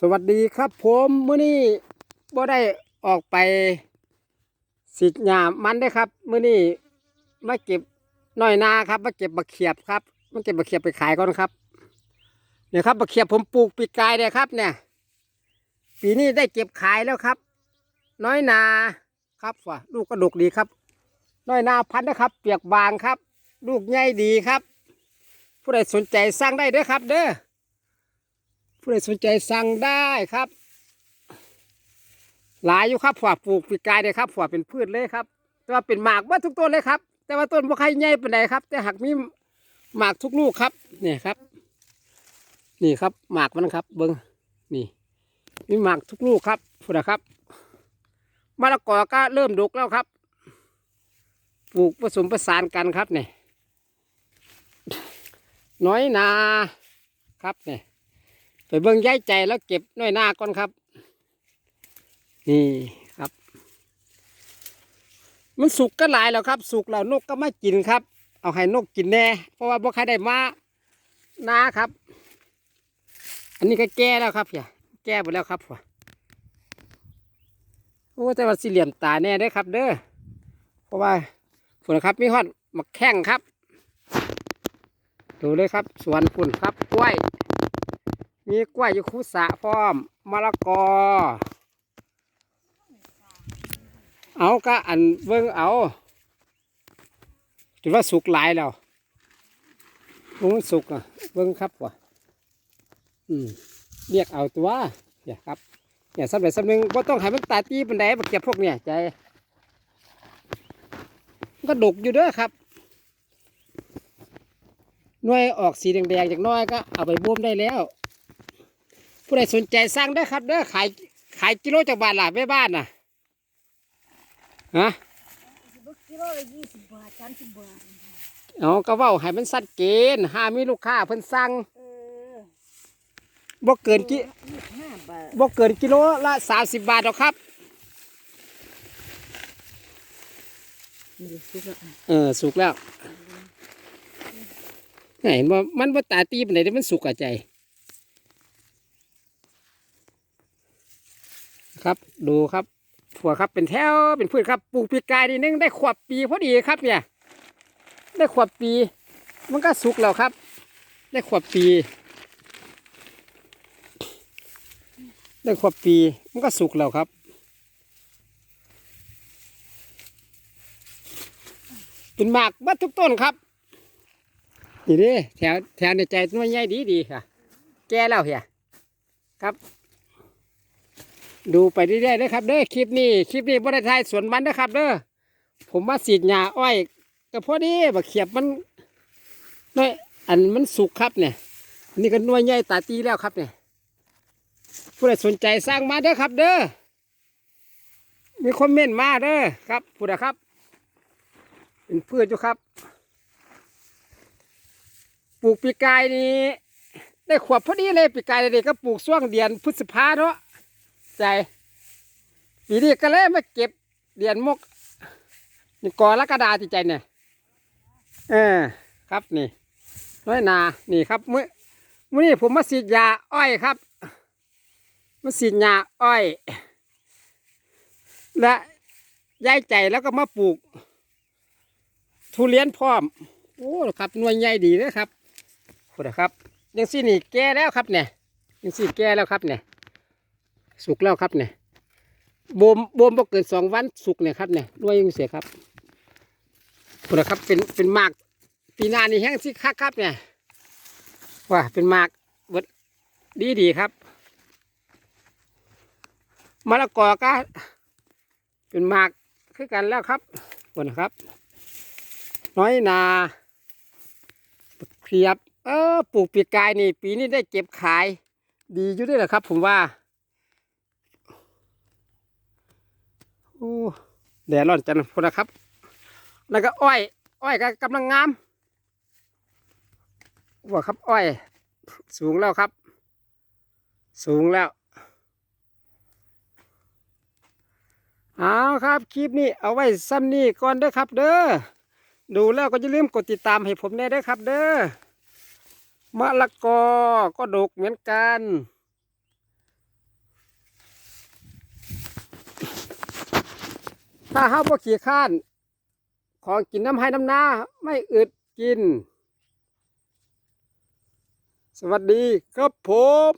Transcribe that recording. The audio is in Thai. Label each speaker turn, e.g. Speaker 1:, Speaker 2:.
Speaker 1: สวัสดีครับผมมื้อนี้บ่ได้ออกไปสิหญ้ามันได้ครับมื้อนี้มาเก็บน้อยนาครับมาเก็บบักเขียบครับมาเก็บบักเขียบไปขายก่อนครับเนี่ยครับบักเขียบผมปลูกปีกายเลยครับ เนี่ย ปีนี้ได้เก็บขายแล้วครับ น้อยนาครับว่ะลูกกระดกดีครับ น้อยนาพันธุ์นะครับ เปียกบางครับ ลูกใหญ่ดีครับ ผู้ใดสนใจสั่งได้เด้อครับ เด้อ ผู้ใดสนใจสั่งได้ครับ หลายอยู่ครับฝาปลูกปีกายเลยครับฝาเป็นพืชเลยครับ แต่ว่าเป็นหมากว่าทุกต้นเลยครับ แต่ว่าต้นบ่ใครใหญ่ปานใดครับ แต่หากมีหมากทุกลูกครับเนี่ยครับ นี่ครับหมากมันครับ เบิ้งนี่มีหมากทุกลูกครับพูดนะครับมะละกอก็เริ่มดกแล้วครับปลูกผสมผสานกันครับเนี่ยน้อยนาครับเนี่ย เบิ่งย้ายใจแล้วเก็บน้อยหน้าก่อนครับ นี่ครับ มันสุกก็หลายแล้วครับ สุกแล้วนกก็ไม่กินครับ เอาให้นกกินแน่ เพราะว่าบ่ใครได้มานาครับ อันนี้ก็แก่แล้วครับอย่าแก่หมดแล้วครับว่ะโอ้แต่ว่าสี่เหลี่ยมตาแน่ได้ครับ เด้อเพราะว่าฝนครับมีฮอดมาแข้งครับ ดูเลยครับ สวนฝุ่นครับกล้วย มีกล้วยยูคุสะพร้อมมะละกอ เอาก็อันเบิ่งเอาถือว่าสุกหลายแล้วเบิ่งมันสุกอะเบิ่งครับว่ะอืมเรียกเอาตัวเนี่ยครับเนี่ยสำเร็จสำนึงว่าต้องให้มันตาตีปันไดบักเก็บพวกเนี่ยใจมันก็ดกอยู่เด้อครับหน่วยออกสีแดงๆจากน้อยก็เอาไปบ่มได้แล้ว ผู้ใดสนใจสั่งได้อครับเด้อขายขายกิโลจากบาทล่ะแม่บ้านน่ะฮะ
Speaker 2: สิบกิโลละยี่สิบบาทสามสิบบาท
Speaker 1: เอาก็เว้าให้มันสัดเกณฑ์หามีลูกค้าเพิ่นสั่ง
Speaker 2: เออ
Speaker 1: บ่เกินกิ
Speaker 2: ยี่สิบห้าบาท
Speaker 1: บ่เกินกิโลละสามสิบบาทหรอกครับ
Speaker 2: ดูสิละ
Speaker 1: เออสุกแล้ว เห็นว่ามันบ่ตาตีปานใดเด้มันสุกอะใจ ครับดูครับถั่วครับเป็นแถวเป็นพืชครับปลูกปีกายนี่นึงได้ขวบปีพอดีครับเนี่ย ได้ขวบปี มันก็สุกแล้วครับ ได้ขวบปี ได้ขวบปีมันก็สุกแล้วครับเป็นหมากบัดทุกต้นครับนี่ดิแถวแถวในใจมันใหญ่ดีดีค่ะ แก่แล้วเหียครับ ดูไปเรื่อยๆเลยครับเด้อคลิปนี้คลิปนี้บริไทสวนมันนะครับเด้อผมมาสีดหญ้าอ้อยก็พอดีบักเขียบมันน้อยอันมันสุกครับเนี่ยนนี่ก็น่วยใหญ่ตาตีแล้วครับเนี่ยผู้ใดสนใจสร้างมาเด้อครับ เด้อมีคอมเมนต์มาเด้อครับผู้ใดครับ เป็นพืชอยู่ครับปลูกปีกายนี้ได้ขวบพอดีเลยปีกายเด็กก็ปลูกช่วงเดือนพฤษภาเนาะ ใจปีนี้ก็เลยมาเก็บเดือนมกนี่กอละกระดาจิใจเนี่ยเออครับนี่น้อยนานี่ครับมื้อมื้อนี้ผมมาสีดยาอ้อยครับมาสีดยาอ้อย และย้ายใจแล้วก็มาปลูก ทุเรียนพร้อม โอ้ครับหน่วยใหญ่ดีเลยครับโอ้ครับยังสี่นี่แก่แล้วครับเนี่ยยังสี่แก่แล้วครับเนี่ย สุกแล้วครับเนี่ยบ่มบ่มบ่เกินสองวันสุกเนี่ยครับเนี่ยหน่วยยังเสียครับโอ้ครับเป็นเป็นมากปีหน้านี่แห้งสิคักครับเนี่ยว่าเป็นมากเบิดดีดีครับมะละกอก็เป็นมากคือกันแล้วครับโอ้นะครับ น้อยนาเขียบ เออปลูกปีกายนี่ ปีนี้ได้เก็บขาย ดีอยู่ด้วยแหละครับ ผมว่า โอ้แดดร้อนจังพอนะครับ แล้วก็อ้อย อ้อยก็กำลังงามว่าครับอ้อย สูงแล้วครับ สูงแล้วเอาครับคลิปนี้เอาไว้ซ้ำนี่ก่อนเด้อครับ เด้อดูแล้วก็อย่าลืมกดติดตามให้ผมได้ด้วยครับ เด้อมะละกอก็ดกเหมือนกัน ถ้าเฮาบ่ขี้ข้าน ของกินน้ำให้น้ำหน้าไม่อึดกิน สวัสดีครับผม